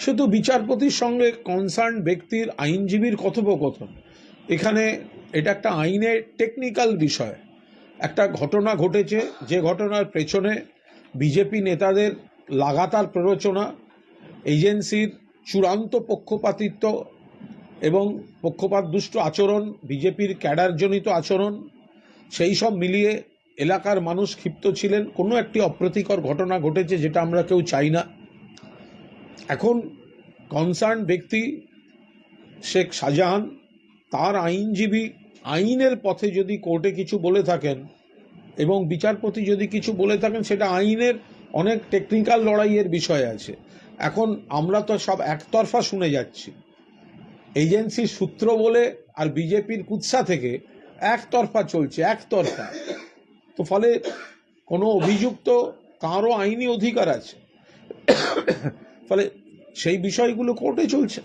শুধু বিচারপতির সঙ্গে কনসার্ন ব্যক্তির আইনজীবীর কথোপকথন। এখানে এটা একটা আইনের টেকনিক্যাল বিষয়। একটা ঘটনা ঘটেছে, যে ঘটনার পেছনে বিজেপি নেতাদের লাগাতার প্ররোচনা, এজেন্সির চূড়ান্ত পক্ষপাতিত্ব এবং পক্ষপাতদুষ্ট আচরণ, বিজেপির ক্যাডারজনিত আচরণ, সেই সব মিলিয়ে এলাকার মানুষ ক্ষিপ্ত ছিলেন। কোনো একটি অপ্রীতিকর ঘটনা ঘটেছে যেটা আমরা কেউ চাই না। এখন কনসার্ন ব্যক্তি শেখ শাহজাহান, তার আইনজীবী আইনের পথে যদি কোর্টে কিছু বলে থাকেন এবং বিচারপতি যদি কিছু বলে থাকেন, সেটা আইনের অনেক টেকনিক্যাল লড়াইয়ের বিষয় আছে। এখন আমরা তো সব একতরফা শুনে যাচ্ছি। এজেন্সির সূত্র বলে আর বিজেপির কুৎসা থেকে একতরফা চলছে, একতরফা। তো ফলে কোনো অভিযুক্ত তাঁরও আইনি অধিকার আছে। ফলে সেই বিষয়গুলো কোর্টে চলছে।